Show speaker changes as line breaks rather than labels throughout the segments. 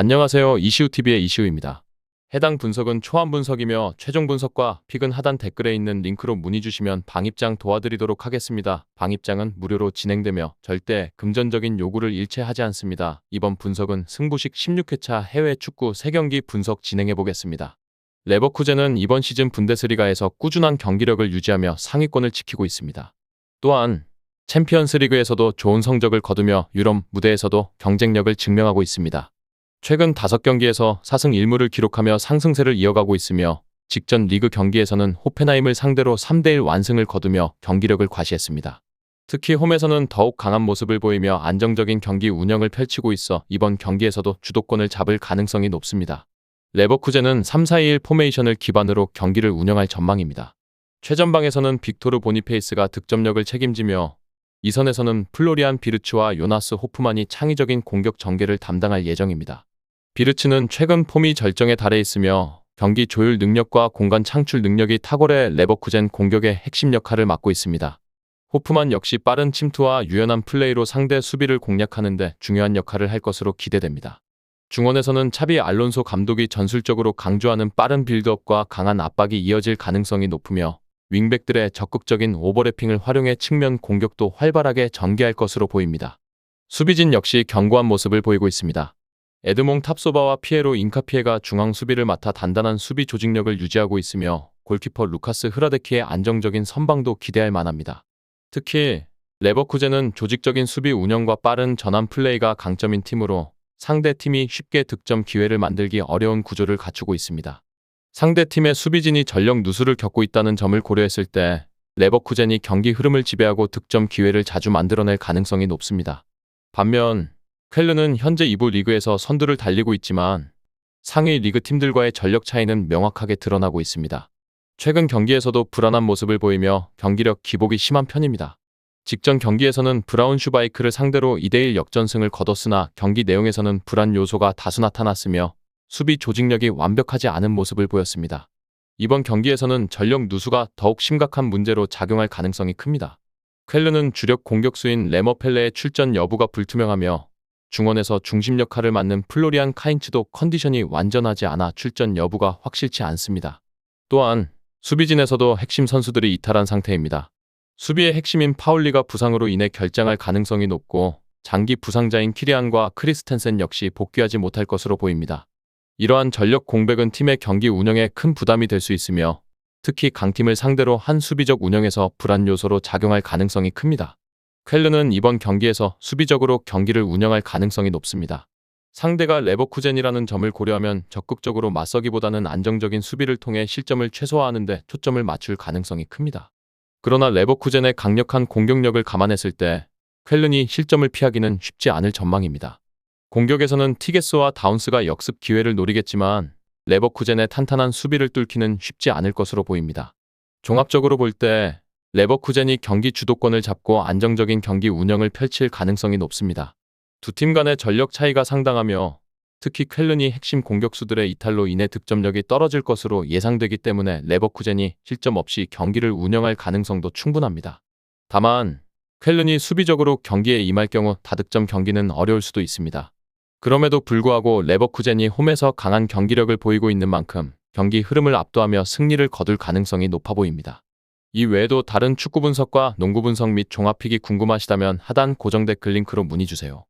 안녕하세요. 이시우TV의 이시우입니다. 해당 분석은 초안 분석이며 최종 분석과 픽은 하단 댓글에 있는 링크로 문의 주시면 방입장 도와드리도록 하겠습니다. 방입장은 무료로 진행되며 절대 금전적인 요구를 일체하지 않습니다. 이번 분석은 승부식 16회차 해외 축구 3경기 분석 진행해 보겠습니다. 레버쿠젠은 이번 시즌 분데스리가에서 꾸준한 경기력을 유지하며 상위권을 지키고 있습니다. 또한 챔피언스 리그에서도 좋은 성적을 거두며 유럽 무대에서도 경쟁력을 증명하고 있습니다. 최근 5경기에서 4승 1무를 기록하며 상승세를 이어가고 있으며 직전 리그 경기에서는 호펜하임을 상대로 3대1 완승을 거두며 경기력을 과시했습니다. 특히 홈에서는 더욱 강한 모습을 보이며 안정적인 경기 운영을 펼치고 있어 이번 경기에서도 주도권을 잡을 가능성이 높습니다. 레버쿠젠은 3-4-2-1 포메이션을 기반으로 경기를 운영할 전망입니다. 최전방에서는 빅토르 보니페이스가 득점력을 책임지며 이선에서는 플로리안 비르츠와 요나스 호프만이 창의적인 공격 전개를 담당할 예정입니다. 비르츠는 최근 폼이 절정에 달해 있으며 경기 조율 능력과 공간 창출 능력이 탁월해 레버쿠젠 공격의 핵심 역할을 맡고 있습니다. 호프만 역시 빠른 침투와 유연한 플레이로 상대 수비를 공략하는데 중요한 역할을 할 것으로 기대됩니다. 중원에서는 차비 알론소 감독이 전술적으로 강조하는 빠른 빌드업과 강한 압박이 이어질 가능성이 높으며 윙백들의 적극적인 오버래핑을 활용해 측면 공격도 활발하게 전개할 것으로 보입니다. 수비진 역시 견고한 모습을 보이고 있습니다. 에드몽 탑소바와 피에로 인카피에가 중앙 수비를 맡아 단단한 수비 조직력을 유지하고 있으며 골키퍼 루카스 흐라데키의 안정적인 선방도 기대할 만합니다. 특히 레버쿠젠은 조직적인 수비 운영과 빠른 전환 플레이가 강점인 팀으로 상대 팀이 쉽게 득점 기회를 만들기 어려운 구조를 갖추고 있습니다. 상대 팀의 수비진이 전력 누수를 겪고 있다는 점을 고려했을 때 레버쿠젠이 경기 흐름을 지배하고 득점 기회를 자주 만들어낼 가능성이 높습니다. 반면 쾰르는 현재 2부 리그에서 선두를 달리고 있지만 상위 리그 팀들과의 전력 차이는 명확하게 드러나고 있습니다. 최근 경기에서도 불안한 모습을 보이며 경기력 기복이 심한 편입니다. 직전 경기에서는 브라운 슈바이크를 상대로 2대1 역전승을 거뒀으나 경기 내용에서는 불안 요소가 다수 나타났으며 수비 조직력이 완벽하지 않은 모습을 보였습니다. 이번 경기에서는 전력 누수가 더욱 심각한 문제로 작용할 가능성이 큽니다. 쾰르는 주력 공격수인 레머펠레의 출전 여부가 불투명하며 중원에서 중심 역할을 맡는 플로리안 카인츠도 컨디션이 완전하지 않아 출전 여부가 확실치 않습니다. 또한 수비진에서도 핵심 선수들이 이탈한 상태입니다. 수비의 핵심인 파울리가 부상으로 인해 결장할 가능성이 높고 장기 부상자인 키리안과 크리스텐센 역시 복귀하지 못할 것으로 보입니다. 이러한 전력 공백은 팀의 경기 운영에 큰 부담이 될 수 있으며 특히 강팀을 상대로 한 수비적 운영에서 불안 요소로 작용할 가능성이 큽니다. 쾰르는 이번 경기에서 수비적으로 경기를 운영할 가능성이 높습니다. 상대가 레버쿠젠이라는 점을 고려하면 적극적으로 맞서기보다는 안정적인 수비를 통해 실점을 최소화하는 데 초점을 맞출 가능성이 큽니다. 그러나 레버쿠젠의 강력한 공격력을 감안했을 때 쾰른이 실점을 피하기는 쉽지 않을 전망입니다. 공격에서는 티게스와 다운스가 역습 기회를 노리겠지만 레버쿠젠의 탄탄한 수비를 뚫기는 쉽지 않을 것으로 보입니다. 종합적으로 볼 때 레버쿠젠이 경기 주도권을 잡고 안정적인 경기 운영을 펼칠 가능성이 높습니다. 두 팀 간의 전력 차이가 상당하며 특히 쾰른이 핵심 공격수들의 이탈로 인해 득점력이 떨어질 것으로 예상되기 때문에 레버쿠젠이 실점 없이 경기를 운영할 가능성도 충분합니다. 다만 쾰른이 수비적으로 경기에 임할 경우 다득점 경기는 어려울 수도 있습니다. 그럼에도 불구하고 레버쿠젠이 홈에서 강한 경기력을 보이고 있는 만큼 경기 흐름을 압도하며 승리를 거둘 가능성이 높아 보입니다. 이 외에도 다른 축구 분석과 농구 분석 및 종합픽이 궁금하시다면 하단 고정 댓글 링크로 문의 주세요.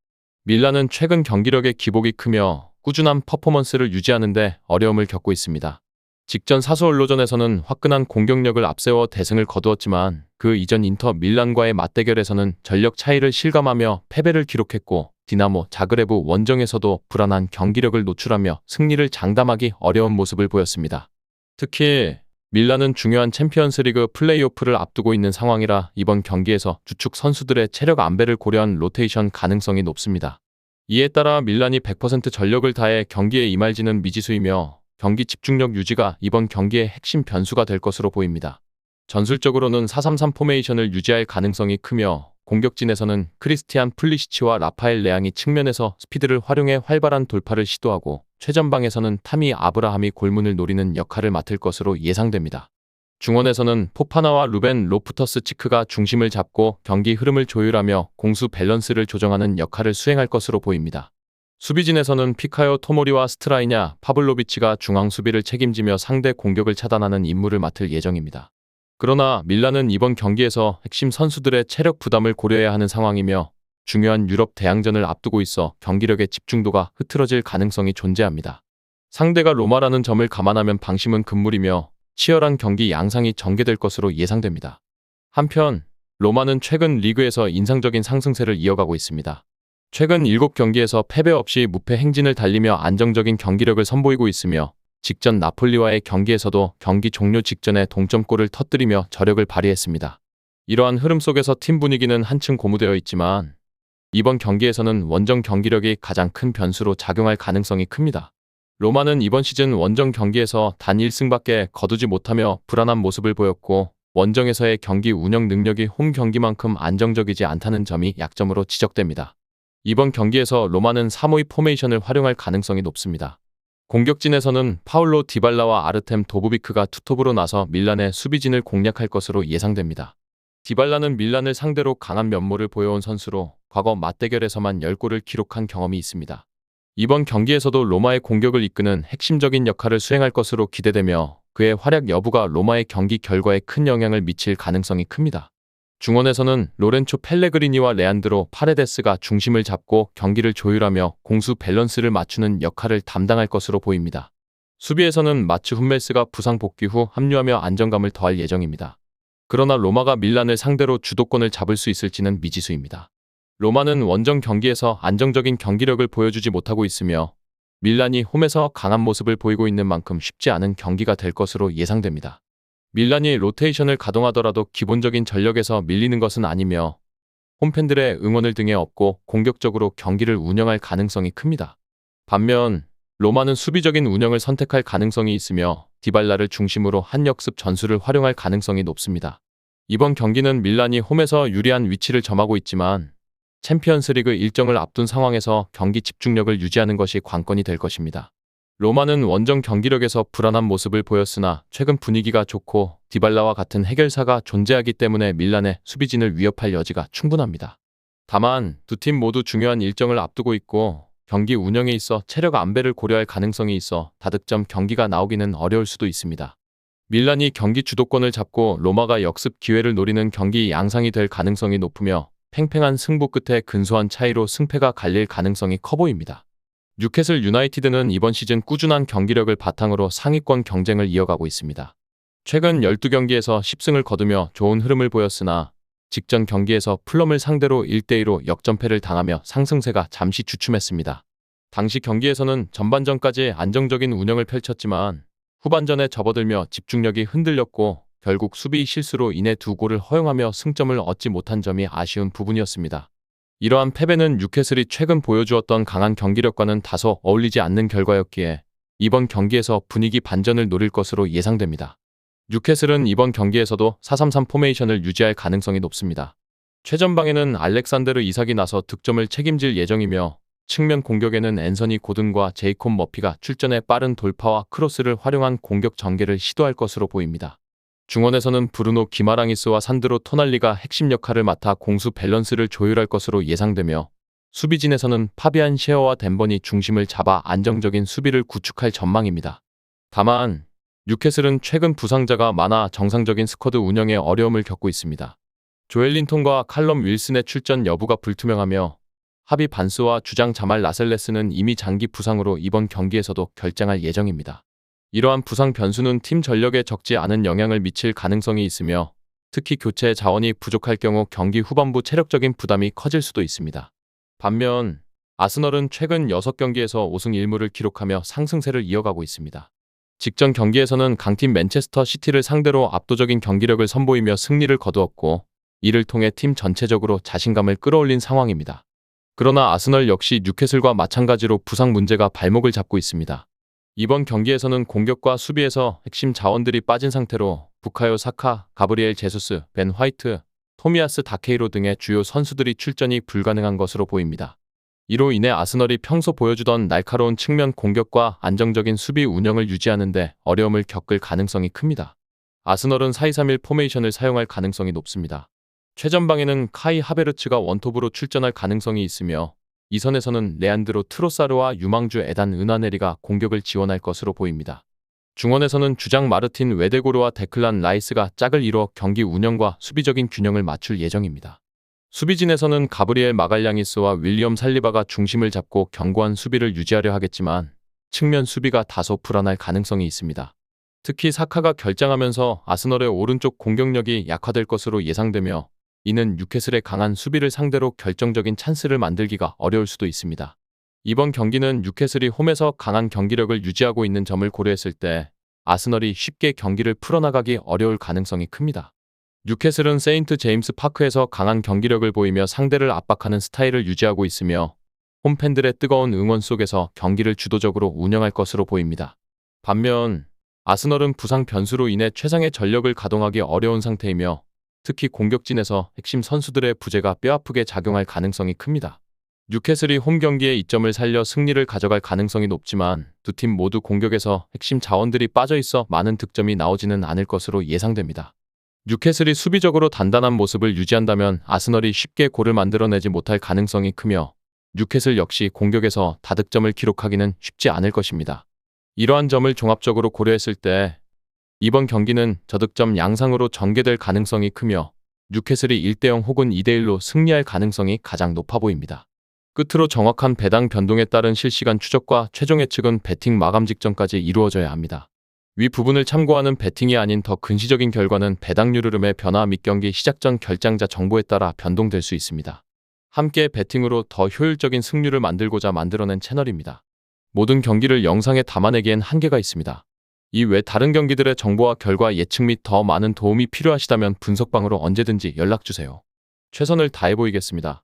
밀라는 최근 경기력의 기복이 크며 꾸준한 퍼포먼스를 유지하는데 어려움을 겪고 있습니다. 직전 사수언로전에서는 화끈한 공격력을 앞세워 대승을 거두었지만 그 이전 인터 밀란과의 맞대결에서는 전력 차이를 실감하며 패배를 기록했고 디나모 자그레브 원정에서도 불안한 경기력을 노출하며 승리를 장담하기 어려운 모습을 보였습니다. 특히 밀라는 중요한 챔피언스리그 플레이오프를 앞두고 있는 상황이라 이번 경기에서 주축 선수들의 체력 안배를 고려한 로테이션 가능성이 높습니다. 이에 따라 밀란이 100% 전력을 다해 경기에 임할지는 미지수이며 경기 집중력 유지가 이번 경기의 핵심 변수가 될 것으로 보입니다. 전술적으로는 4-3-3 포메이션을 유지할 가능성이 크며 공격진에서는 크리스티안 플리시치와 라파엘 레앙이 측면에서 스피드를 활용해 활발한 돌파를 시도하고 최전방에서는 타미 아브라함이 골문을 노리는 역할을 맡을 것으로 예상됩니다. 중원에서는 포파나와 루벤 로프터스 치크가 중심을 잡고 경기 흐름을 조율하며 공수 밸런스를 조정하는 역할을 수행할 것으로 보입니다. 수비진에서는 피카요 토모리와 스트라이냐 파블로비치가 중앙 수비를 책임지며 상대 공격을 차단하는 임무를 맡을 예정입니다. 그러나 밀란은 이번 경기에서 핵심 선수들의 체력 부담을 고려해야 하는 상황이며 중요한 유럽 대항전을 앞두고 있어 경기력의 집중도가 흐트러질 가능성이 존재합니다. 상대가 로마라는 점을 감안하면 방심은 금물이며 치열한 경기 양상이 전개될 것으로 예상됩니다. 한편 로마는 최근 리그에서 인상적인 상승세를 이어가고 있습니다. 최근 7경기에서 패배 없이 무패 행진을 달리며 안정적인 경기력을 선보이고 있으며 직전 나폴리와의 경기에서도 경기 종료 직전에 동점골을 터뜨리며 저력을 발휘했습니다. 이러한 흐름 속에서 팀 분위기는 한층 고무되어 있지만 이번 경기에서는 원정 경기력이 가장 큰 변수로 작용할 가능성이 큽니다. 로마는 이번 시즌 원정 경기에서 단 1승밖에 거두지 못하며 불안한 모습을 보였고 원정에서의 경기 운영 능력이 홈 경기만큼 안정적이지 않다는 점이 약점으로 지적됩니다. 이번 경기에서 로마는 3-5-2 포메이션을 활용할 가능성이 높습니다. 공격진에서는 파울로 디발라와 아르템 도부비크가 투톱으로 나서 밀란의 수비진을 공략할 것으로 예상됩니다. 디발라는 밀란을 상대로 강한 면모를 보여온 선수로 과거 맞대결에서만 10골을 기록한 경험이 있습니다. 이번 경기에서도 로마의 공격을 이끄는 핵심적인 역할을 수행할 것으로 기대되며 그의 활약 여부가 로마의 경기 결과에 큰 영향을 미칠 가능성이 큽니다. 중원에서는 로렌초 펠레그리니와 레안드로 파레데스가 중심을 잡고 경기를 조율하며 공수 밸런스를 맞추는 역할을 담당할 것으로 보입니다. 수비에서는 마츠 훈멜스가 부상 복귀 후 합류하며 안정감을 더할 예정입니다. 그러나 로마가 밀란을 상대로 주도권을 잡을 수 있을지는 미지수입니다. 로마는 원정 경기에서 안정적인 경기력을 보여주지 못하고 있으며 밀란이 홈에서 강한 모습을 보이고 있는 만큼 쉽지 않은 경기가 될 것으로 예상됩니다. 밀란이 로테이션을 가동하더라도 기본적인 전력에서 밀리는 것은 아니며 홈팬들의 응원을 등에 업고 공격적으로 경기를 운영할 가능성이 큽니다. 반면 로마는 수비적인 운영을 선택할 가능성이 있으며 디발라를 중심으로 한 역습 전술을 활용할 가능성이 높습니다. 이번 경기는 밀란이 홈에서 유리한 위치를 점하고 있지만 챔피언스리그 일정을 앞둔 상황에서 경기 집중력을 유지하는 것이 관건이 될 것입니다. 로마는 원정 경기력에서 불안한 모습을 보였으나 최근 분위기가 좋고 디발라와 같은 해결사가 존재하기 때문에 밀란의 수비진을 위협할 여지가 충분합니다. 다만 두 팀 모두 중요한 일정을 앞두고 있고 경기 운영에 있어 체력 안배를 고려할 가능성이 있어 다득점 경기가 나오기는 어려울 수도 있습니다. 밀란이 경기 주도권을 잡고 로마가 역습 기회를 노리는 경기 양상이 될 가능성이 높으며 팽팽한 승부 끝에 근소한 차이로 승패가 갈릴 가능성이 커 보입니다. 뉴캐슬 유나이티드는 이번 시즌 꾸준한 경기력을 바탕으로 상위권 경쟁을 이어가고 있습니다. 최근 12경기에서 10승을 거두며 좋은 흐름을 보였으나 직전 경기에서 플럼을 상대로 1대2로 역전패를 당하며 상승세가 잠시 주춤했습니다. 당시 경기에서는 전반전까지 안정적인 운영을 펼쳤지만 후반전에 접어들며 집중력이 흔들렸고 결국 수비 실수로 인해 두 골을 허용하며 승점을 얻지 못한 점이 아쉬운 부분이었습니다. 이러한 패배는 뉴캐슬이 최근 보여주었던 강한 경기력과는 다소 어울리지 않는 결과였기에 이번 경기에서 분위기 반전을 노릴 것으로 예상됩니다. 뉴캐슬은 이번 경기에서도 4-3-3 포메이션을 유지할 가능성이 높습니다. 최전방에는 알렉산데르 이삭이 나서 득점을 책임질 예정이며 측면 공격에는 앤서니 고든과 제이콥 머피가 출전해 빠른 돌파와 크로스를 활용한 공격 전개를 시도할 것으로 보입니다. 중원에서는 브루노 기마랑이스와 산드로 토날리가 핵심 역할을 맡아 공수 밸런스를 조율할 것으로 예상되며 수비진에서는 파비안 셰어와 덴번이 중심을 잡아 안정적인 수비를 구축할 전망입니다. 다만 뉴캐슬은 최근 부상자가 많아 정상적인 스쿼드 운영에 어려움을 겪고 있습니다. 조엘린톤과 칼럼 윌슨의 출전 여부가 불투명하며 하비 반스와 주장 자말 라셀레스는 이미 장기 부상으로 이번 경기에서도 결장할 예정입니다. 이러한 부상 변수는 팀 전력에 적지 않은 영향을 미칠 가능성이 있으며 특히 교체 자원이 부족할 경우 경기 후반부 체력적인 부담이 커질 수도 있습니다. 반면 아스널은 최근 6경기에서 5승 1무를 기록하며 상승세를 이어가고 있습니다. 직전 경기에서는 강팀 맨체스터 시티를 상대로 압도적인 경기력을 선보이며 승리를 거두었고 이를 통해 팀 전체적으로 자신감을 끌어올린 상황입니다. 그러나 아스널 역시 뉴캐슬과 마찬가지로 부상 문제가 발목을 잡고 있습니다. 이번 경기에서는 공격과 수비에서 핵심 자원들이 빠진 상태로 부카요 사카, 가브리엘 제수스, 벤 화이트, 토미아스 다케이로 등의 주요 선수들이 출전이 불가능한 것으로 보입니다. 이로 인해 아스널이 평소 보여주던 날카로운 측면 공격과 안정적인 수비 운영을 유지하는데 어려움을 겪을 가능성이 큽니다. 아스널은 4-2-3-1 포메이션을 사용할 가능성이 높습니다. 최전방에는 카이 하베르츠가 원톱으로 출전할 가능성이 있으며 2선에서는 레안드로 트로사르와 유망주 에단 은하네리가 공격을 지원할 것으로 보입니다. 중원에서는 주장 마르틴 웨데고르와 데클란 라이스가 짝을 이루어 경기 운영과 수비적인 균형을 맞출 예정입니다. 수비진에서는 가브리엘 마갈량이스와 윌리엄 살리바가 중심을 잡고 견고한 수비를 유지하려 하겠지만 측면 수비가 다소 불안할 가능성이 있습니다. 특히 사카가 결장하면서 아스널의 오른쪽 공격력이 약화될 것으로 예상되며 이는 뉴캐슬의 강한 수비를 상대로 결정적인 찬스를 만들기가 어려울 수도 있습니다. 이번 경기는 뉴캐슬이 홈에서 강한 경기력을 유지하고 있는 점을 고려했을 때 아스널이 쉽게 경기를 풀어나가기 어려울 가능성이 큽니다. 뉴캐슬은 세인트 제임스 파크에서 강한 경기력을 보이며 상대를 압박하는 스타일을 유지하고 있으며 홈팬들의 뜨거운 응원 속에서 경기를 주도적으로 운영할 것으로 보입니다. 반면 아스널은 부상 변수로 인해 최상의 전력을 가동하기 어려운 상태이며 특히 공격진에서 핵심 선수들의 부재가 뼈아프게 작용할 가능성이 큽니다. 뉴캐슬이 홈 경기에 이점을 살려 승리를 가져갈 가능성이 높지만 두 팀 모두 공격에서 핵심 자원들이 빠져 있어 많은 득점이 나오지는 않을 것으로 예상됩니다. 뉴캐슬이 수비적으로 단단한 모습을 유지한다면 아스널이 쉽게 골을 만들어내지 못할 가능성이 크며 뉴캐슬 역시 공격에서 다득점을 기록하기는 쉽지 않을 것입니다. 이러한 점을 종합적으로 고려했을 때 이번 경기는 저득점 양상으로 전개될 가능성이 크며 뉴캐슬이 1대0 혹은 2대1로 승리할 가능성이 가장 높아 보입니다. 끝으로 정확한 배당 변동에 따른 실시간 추적과 최종 예측은 배팅 마감 직전까지 이루어져야 합니다. 위 부분을 참고하는 배팅이 아닌 더 근시적인 결과는 배당률 흐름의 변화 및 경기 시작 전 결장자 정보에 따라 변동될 수 있습니다. 함께 배팅으로 더 효율적인 승률을 만들고자 만들어낸 채널입니다. 모든 경기를 영상에 담아내기엔 한계가 있습니다. 이 외 다른 경기들의 정보와 결과 예측 및 더 많은 도움이 필요하시다면 분석방으로 언제든지 연락주세요. 최선을 다해 보이겠습니다.